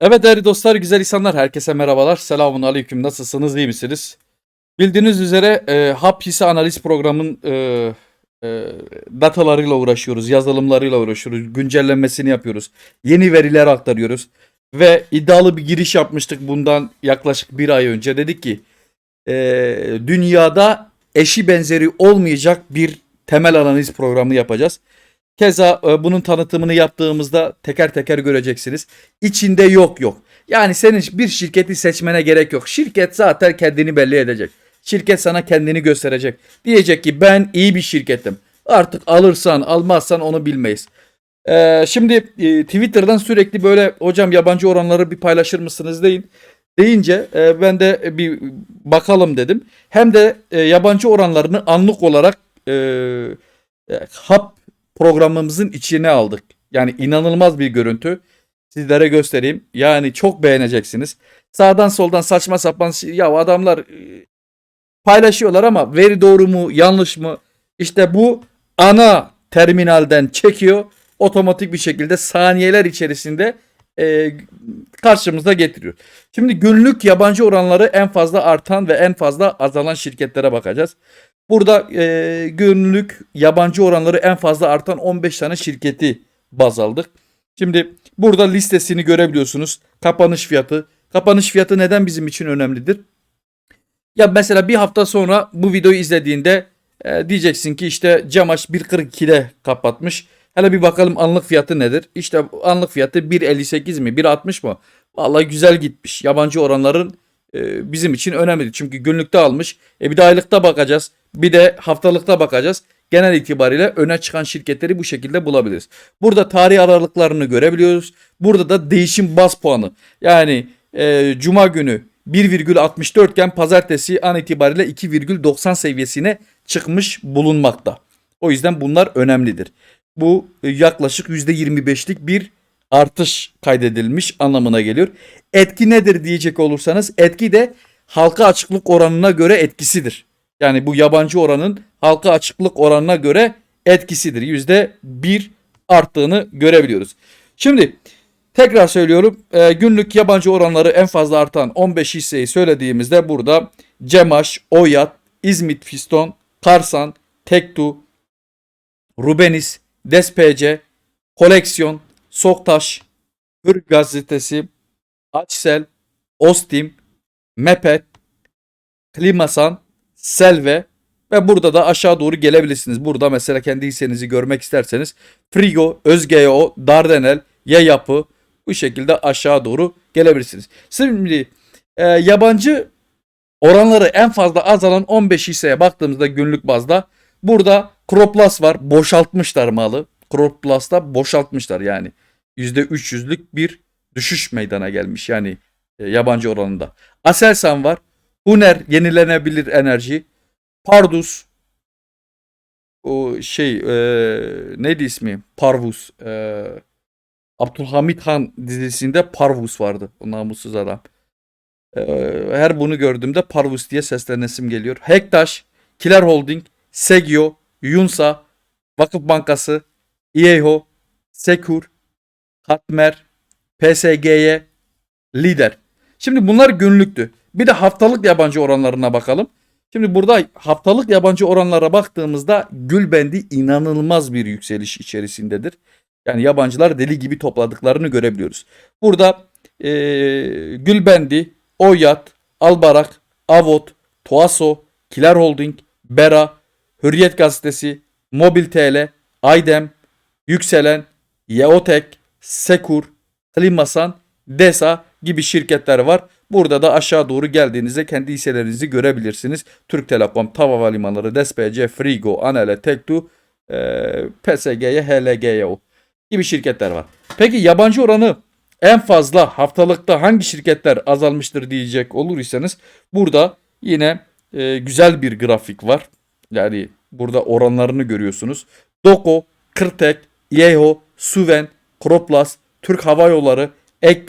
Evet değerli dostlar, güzel insanlar, herkese merhabalar. Selamun aleyküm, nasılsınız, iyi misiniz? Bildiğiniz üzere e, HAP hisse analiz programının e, e, datalarıyla uğraşıyoruz, yazılımlarıyla uğraşıyoruz, güncellenmesini yapıyoruz, yeni veriler aktarıyoruz. Ve iddialı bir giriş yapmıştık bundan yaklaşık bir ay önce. Dedik ki e, dünyada eşi benzeri olmayacak bir temel analiz programı yapacağız. Keza e, bunun tanıtımını yaptığımızda teker teker göreceksiniz. İçinde yok yok. Yani senin bir şirketi seçmene gerek yok. Şirket zaten kendini belli edecek. Şirket sana kendini gösterecek. Diyecek ki ben iyi bir şirketim. Artık alırsan almazsan onu bilmeyiz. Ee, şimdi e, Twitter'dan sürekli böyle hocam yabancı oranları bir paylaşır mısınız deyin. Deyince e, ben de bir bakalım dedim. Hem de e, yabancı oranlarını anlık olarak e, e, hap programımızın içine aldık. Yani inanılmaz bir görüntü. Sizlere göstereyim. Yani çok beğeneceksiniz. Sağdan soldan saçma sapan şey- ya adamlar e, paylaşıyorlar ama veri doğru mu yanlış mı? İşte bu ana terminalden çekiyor. Otomatik bir şekilde saniyeler içerisinde e, karşımıza getiriyor. Şimdi günlük yabancı oranları en fazla artan ve en fazla azalan şirketlere bakacağız. Burada e, günlük yabancı oranları en fazla artan 15 tane şirketi baz aldık. Şimdi burada listesini görebiliyorsunuz. Kapanış fiyatı. Kapanış fiyatı neden bizim için önemlidir? Ya mesela bir hafta sonra bu videoyu izlediğinde e, diyeceksin ki işte Camaş 1.42'de kapatmış. Hele bir bakalım anlık fiyatı nedir? İşte anlık fiyatı 1.58 mi 1.60 mı? Vallahi güzel gitmiş. Yabancı oranların e, bizim için önemli. Çünkü günlükte almış. E bir de aylıkta bakacağız. Bir de haftalıkta bakacağız. Genel itibariyle öne çıkan şirketleri bu şekilde bulabiliriz. Burada tarih aralıklarını görebiliyoruz. Burada da değişim baz puanı. Yani e, cuma günü 1,64 iken pazartesi an itibariyle 2,90 seviyesine çıkmış bulunmakta. O yüzden bunlar önemlidir. Bu e, yaklaşık %25'lik bir artış kaydedilmiş anlamına geliyor. Etki nedir diyecek olursanız etki de halka açıklık oranına göre etkisidir. Yani bu yabancı oranın halka açıklık oranına göre etkisidir. Yüzde bir arttığını görebiliyoruz. Şimdi tekrar söylüyorum e, günlük yabancı oranları en fazla artan 15 hisseyi söylediğimizde burada Cemaş, Oyat, İzmit Fiston, Karsan, Tektu, Rubenis, Despc, Koleksiyon, Soktaş, Hür Gazetesi, Açsel, Ostim, Mepet, Klimasan, Selve ve burada da aşağı doğru gelebilirsiniz. Burada mesela kendi hissenizi görmek isterseniz Frigo, Özgeo, Dardanel, Ya Yapı bu şekilde aşağı doğru gelebilirsiniz. Şimdi e, yabancı oranları en fazla azalan 15 hisseye baktığımızda günlük bazda burada Croplas var. Boşaltmışlar malı. Croplas'ta boşaltmışlar yani. %300'lük bir düşüş meydana gelmiş yani e, yabancı oranında. Aselsan var. Huner yenilenebilir enerji. Pardus o şey e, neydi ismi? Parvus. E, Abdülhamit Han dizisinde Parvus vardı. O namussuz adam. E, her bunu gördüğümde Parvus diye seslenesim geliyor. Hektaş, Kiler Holding, Segio, Yunsa, Vakıf Bankası, İEHO, Sekur, Katmer, PSG'ye, Lider. Şimdi bunlar günlüktü. Bir de haftalık yabancı oranlarına bakalım. Şimdi burada haftalık yabancı oranlara baktığımızda Gülbendi inanılmaz bir yükseliş içerisindedir. Yani yabancılar deli gibi topladıklarını görebiliyoruz. Burada e, Gülbendi, Oyat, Albarak, Avot, Toaso, Kiler Holding, Bera, Hürriyet Gazetesi, Mobil TL, Aydem, Yükselen, Yeotek, Sekur, Klimasan, Desa gibi şirketler var. Burada da aşağı doğru geldiğinizde kendi hisselerinizi görebilirsiniz. Türk Telekom, Tava Havalimanları, DSPC, Frigo, Anele, Tektu, e, PSG'ye, HLG'ye gibi şirketler var. Peki yabancı oranı en fazla haftalıkta hangi şirketler azalmıştır diyecek olursanız burada yine e, güzel bir grafik var. Yani burada oranlarını görüyorsunuz. Doko, Kırtek, Yeho, Suven, Kroplas, Türk Hava Yolları, Ek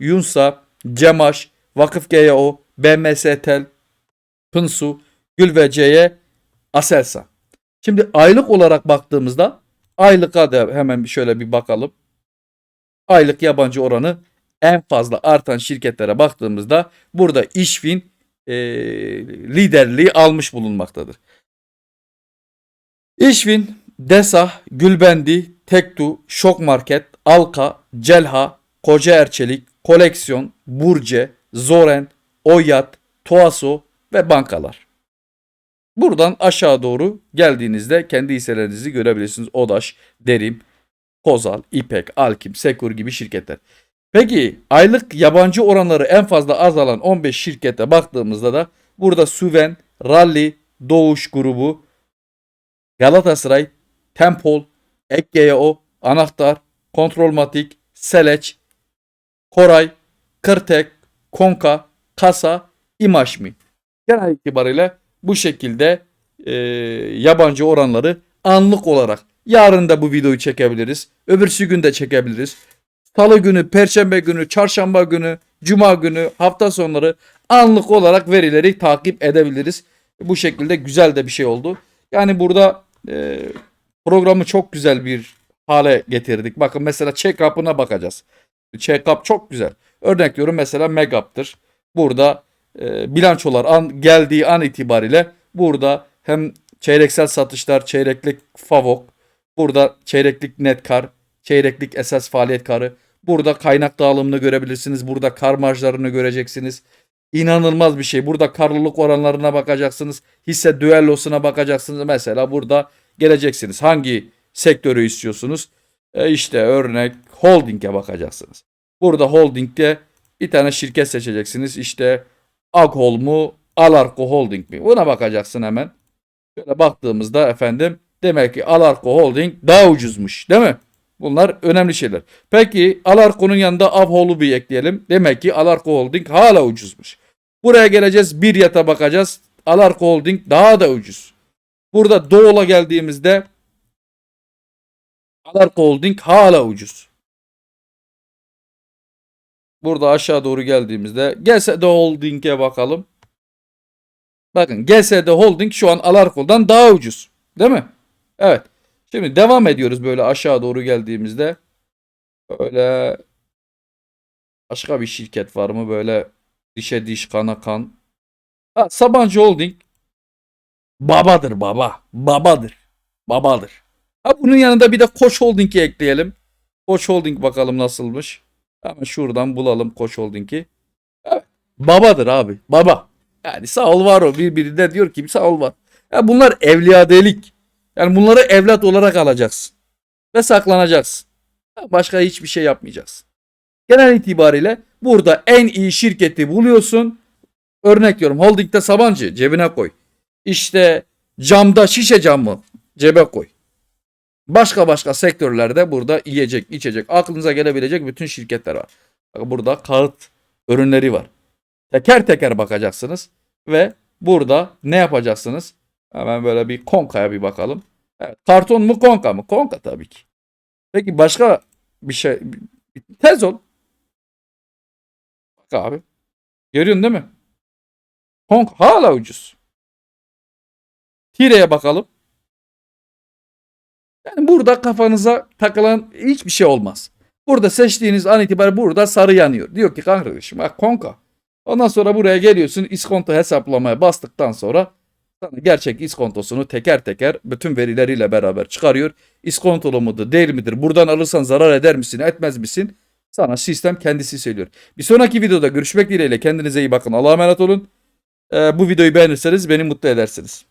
Yunsa, Cemaş, Vakıf GYO, BMS Tel, Pınsu, Gülveciye, Aselsan. Şimdi aylık olarak baktığımızda aylıka da hemen şöyle bir bakalım. Aylık yabancı oranı en fazla artan şirketlere baktığımızda burada İşfin e, liderliği almış bulunmaktadır. İşvin, Desa, Gülbendi, Tektu, Şok Market, Alka, Celha, Koca Erçelik, Koleksiyon, Burce, Zoren, Oyat, Tuaso ve bankalar. Buradan aşağı doğru geldiğinizde kendi hisselerinizi görebilirsiniz. Odaş, Derim, Kozal, İpek, Alkim, Sekur gibi şirketler. Peki aylık yabancı oranları en fazla azalan 15 şirkete baktığımızda da burada Süven, Rally, Doğuş grubu, Galatasaray, Tempol, Ekkeo, Anahtar, Kontrolmatik, Seleç, Koray, Kırtek, Konka, Kasa, İmaşmi. Genel itibariyle bu şekilde e, yabancı oranları anlık olarak yarın da bu videoyu çekebiliriz. Öbürsü gün de çekebiliriz. Salı günü, perşembe günü, çarşamba günü, cuma günü, hafta sonları anlık olarak verileri takip edebiliriz. Bu şekilde güzel de bir şey oldu. Yani burada e, programı çok güzel bir hale getirdik. Bakın mesela check-up'ına bakacağız. Check-up çok güzel. Örnek veriyorum mesela Megap'tır. Burada e, bilançolar an, geldiği an itibariyle burada hem çeyreksel satışlar, çeyreklik favok, burada çeyreklik net kar, çeyreklik esas faaliyet karı, burada kaynak dağılımını görebilirsiniz. Burada kar marjlarını göreceksiniz. İnanılmaz bir şey. Burada karlılık oranlarına bakacaksınız. Hisse düellosuna bakacaksınız. Mesela burada geleceksiniz. Hangi sektörü istiyorsunuz? E işte örnek holding'e bakacaksınız. Burada holding'de bir tane şirket seçeceksiniz. İşte Aghol mu, Alarko Holding mi? Buna bakacaksın hemen. Şöyle baktığımızda efendim demek ki Alarko Holding daha ucuzmuş değil mi? Bunlar önemli şeyler. Peki Alarko'nun yanında Avhol'u bir ekleyelim. Demek ki Alarko Holding hala ucuzmuş. Buraya geleceğiz. Bir yata bakacağız. Alarko Holding daha da ucuz. Burada Doğul'a geldiğimizde Alarko Holding hala ucuz. Burada aşağı doğru geldiğimizde GSD Holding'e bakalım. Bakın GSD Holding şu an Alarko'dan daha ucuz. Değil mi? Evet. Şimdi devam ediyoruz böyle aşağı doğru geldiğimizde. Böyle başka bir şirket var mı böyle dişe diş kana kan. Ha, Sabancı Holding babadır baba. Babadır. Babadır. Ha, bunun yanında bir de Koç Holding'i ekleyelim. Koç Holding bakalım nasılmış. Hemen şuradan bulalım Koç Holding'i. Babadır abi. Baba. Yani sağ ol var o. Birbirine diyor ki sağ ol var. Ya bunlar evliyadelik. Yani bunları evlat olarak alacaksın. Ve saklanacaksın. Başka hiçbir şey yapmayacaksın. Genel itibariyle burada en iyi şirketi buluyorsun. Örnek diyorum holdingde Sabancı cebine koy. İşte camda şişe camı cebe koy. Başka başka sektörlerde burada yiyecek, içecek, aklınıza gelebilecek bütün şirketler var. Burada kağıt ürünleri var. Teker teker bakacaksınız ve burada ne yapacaksınız? Hemen böyle bir Konka'ya bir bakalım. Evet, karton mu Konka mı? Konka tabii ki. Peki başka bir şey Tezol. Bak abi. Görüyorsun değil mi? Konka hala ucuz. Tire'ye bakalım. Yani burada kafanıza takılan hiçbir şey olmaz. Burada seçtiğiniz an itibariyle burada sarı yanıyor. Diyor ki kardeşim bak konka. Ondan sonra buraya geliyorsun iskonto hesaplamaya bastıktan sonra sana gerçek iskontosunu teker teker bütün verileriyle beraber çıkarıyor. İskontolu mudur değil midir? Buradan alırsan zarar eder misin etmez misin? Sana sistem kendisi söylüyor. Bir sonraki videoda görüşmek dileğiyle kendinize iyi bakın. Allah'a emanet olun. Ee, bu videoyu beğenirseniz beni mutlu edersiniz.